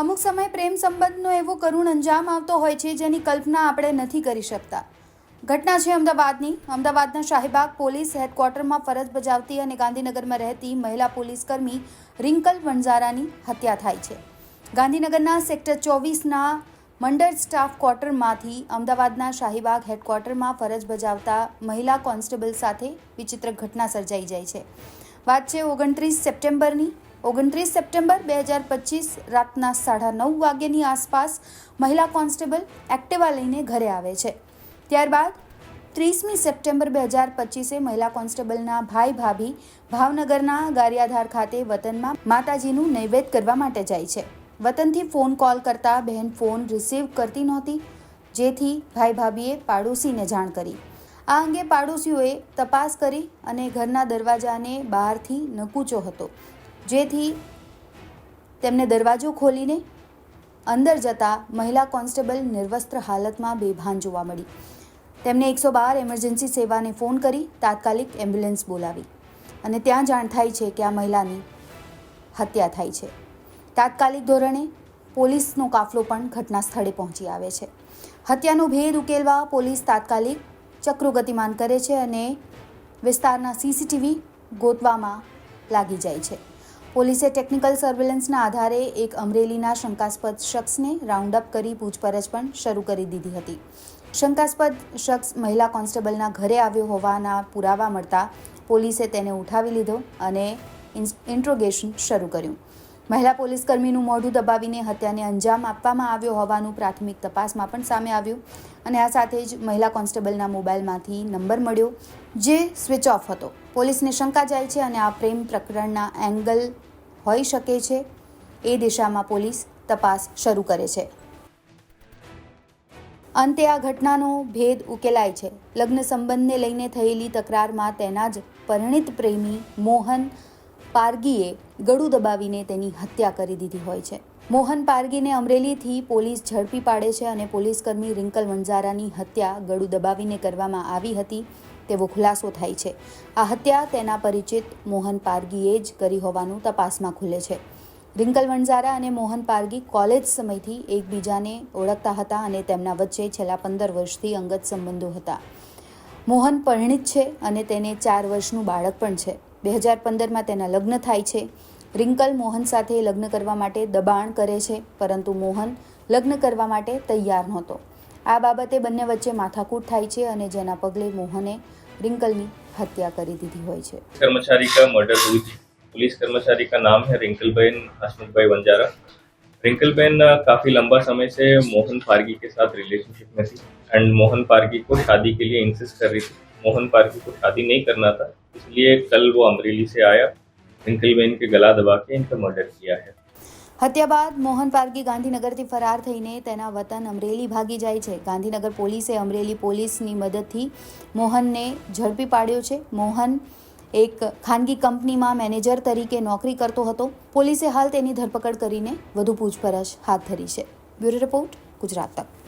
અમુક સમય પ્રેમ સંબંધનો એવો કરુણ અંજામ આવતો હોય છે જેની કલ્પના આપણે નથી કરી શકતા. ઘટના છે અમદાવાદની. અમદાવાદના શાહીબાગ પોલીસ હેડક્વાર્ટરમાં ફરજ બજાવતી અને ગાંધીનગરમાં રહેતી મહિલા પોલીસકર્મી રિંકલ વણઝારાની હત્યા થાય છે. ગાંધીનગરના સેક્ટર ચોવીસના મંડળ સ્ટાફ ક્વાર્ટરમાંથી અમદાવાદના શાહીબાગ હેડક્વાર્ટરમાં ફરજ બજાવતા મહિલા કોન્સ્ટેબલ સાથે વિચિત્ર ઘટના સર્જાઈ જાય છે. વાત છે ઓગણત્રીસ સપ્ટેમ્બરની. ઓગણત્રીસ સપ્ટેમ્બર બે હજાર પચીસ રાતના સાડા નવ વાગ્યાની આસપાસ મહિલા કોન્સ્ટેબલ એક્ટિવા લઈને ઘરે આવે છે. ત્યારબાદ ત્રીસમી સપ્ટેમ્બર બે હજાર પચીસે મહિલા કોન્સ્ટેબલના ભાઈ ભાભી ભાવનગરના ગારિયાધાર ખાતે વતનમાં માતાજીનું નૈવેદ્ય કરવા માટે જાય છે. વતનથી ફોન કોલ કરતા બહેન ફોન રિસીવ કરતી નહોતી, જેથી ભાઈ ભાભીએ પાડોશીને જાણ કરી. આ અંગે પાડોશીઓએ તપાસ કરી અને ઘરના દરવાજાને બહારથી નકૂચો હતો. જેથી તેમને દરવાજો ખોલીને અંદર જતા મહિલા કોન્સ્ટેબલ નિર્વસ્ત્ર હાલતમાં બેભાન જોવા મળી. તેમને એકસો બાર એમરજન્સી સેવાને ફોન કરી તાત્કાલિક એમ્બ્યુલન્સ બોલાવી અને ત્યાં જાણ થાય છે કે આ મહિલાની હત્યા થાય છે. તાત્કાલિક ધોરણે પોલીસનો કાફલો પણ ઘટના સ્થળે પહોંચી આવે છે. હત્યાનો ભેદ ઉકેલવા પોલીસ તાત્કાલિક ચક્રો ગતિમાન કરે છે અને વિસ્તારના સીસીટીવી ગોતવામાં લાગી જાય છે. પોલીસે ટેકનિકલ સર્વેલન્સના આધારે એક અમરેલીના શંકાસ્પદ શખ્સને રાઉન્ડ અપ કરી પૂછપરછ પણ શરૂ કરી દીધી હતી. શંકાસ્પદ શખ્સ મહિલા કોન્સ્ટેબલના ઘરે આવ્યો હોવાના પુરાવા મળતા પોલીસે તેને ઉઠાવી લીધો અને ઇન્ટ્રોગેશન શરૂ કર્યું. મહિલા પોલીસકર્મીનું મોઢું દબાવીને હત્યાને અંજામ આપવામાં આવ્યો હોવાનું પ્રાથમિક તપાસમાં પણ સામે આવ્યું અને આ સાથે જ મહિલા કોન્સ્ટેબલના મોબાઈલમાંથી નંબર મળ્યો, જે સ્વિચ ઓફ હતો. પોલીસને શંકા જાય છે અને આ પ્રેમ પ્રકરણના એંગલ હોઈ શકે છે. એ દિશામાં પોલીસ તપાસ શરૂ કરે છે. અંતે આ ઘટનાનો ભેદ ઉકેલાય છે. લગ્ન સંબંધને લઈને થયેલી તકરારમાં તેના જ પરિણિત પ્રેમી મોહન પારગીએ ગળું દબાવીને તેની હત્યા કરી દીધી હોય છે. મોહન પારગીને અમરેલીથી પોલીસ ઝડપી પાડે છે અને પોલીસકર્મી રિંકલ વણઝારાની હત્યા ગળું દબાવીને કરવામાં આવી હતી તેવો ખુલાસો થાય છે. આ હત્યા તેના પરિચિત મોહન પારગીએ જ કરી હોવાનું તપાસમાં ખુલે છે. રિંકલ વણઝારા અને મોહન પારગી કોલેજ સમયથી એકબીજાને ઓળખતા હતા અને તેમના વચ્ચે છેલ્લા પંદર વર્ષથી અંગત સંબંધો હતા. મોહન પરિણિત છે અને તેને ચાર વર્ષનું બાળક પણ છે. બે હજાર પંદરમાં તેના લગ્ન થાય છે રિંકલ મોહન સાથે લગ્ન કરવા માટે દબાણ કરે છે પરંતુ મોહન લગ્ન કરવા માટે તૈયાર નહોતો આ બાબતે બંને વચ્ચે માથાકૂટ થાય છે અને જેના પગલે મોહને રિંકલની हत्या કરી દીધી હોય છે कर्मचारी का मर्डर हुई थी पुलिस कर्मचारी का नाम है रिंकल बहन हसमुख भाई बंजारा रिंकल बहन अ, काफी लंबा समय से मोहन पारगी के साथ रिलेशनशिप में थी एंड मोहन पारगी को शादी के लिए इंसिस्ट कर रही थी मोहन पारगी को शादी नहीं करना था इसलिए कल वो अमरेली से आया रिंकल बहन के गला दबा के इनका मर्डर किया है હત્યા બાદ મોહન પારગી ગાંધીનગરથી ફરાર થઈને તેના વતન અમરેલી ભાગી જાય છે ગાંધીનગર પોલીસે અમરેલી પોલીસની મદદથી મોહનને ઝડપી પાડ્યો છે મોહન એક ખાનગી કંપનીમાં મેનેજર તરીકે નોકરી કરતો હતો પોલીસે હાલ તેની ધરપકડ કરીને વધુ પૂછપરછ હાથ ધરી છે બ્યુરો રિપોર્ટ ગુજરાત તક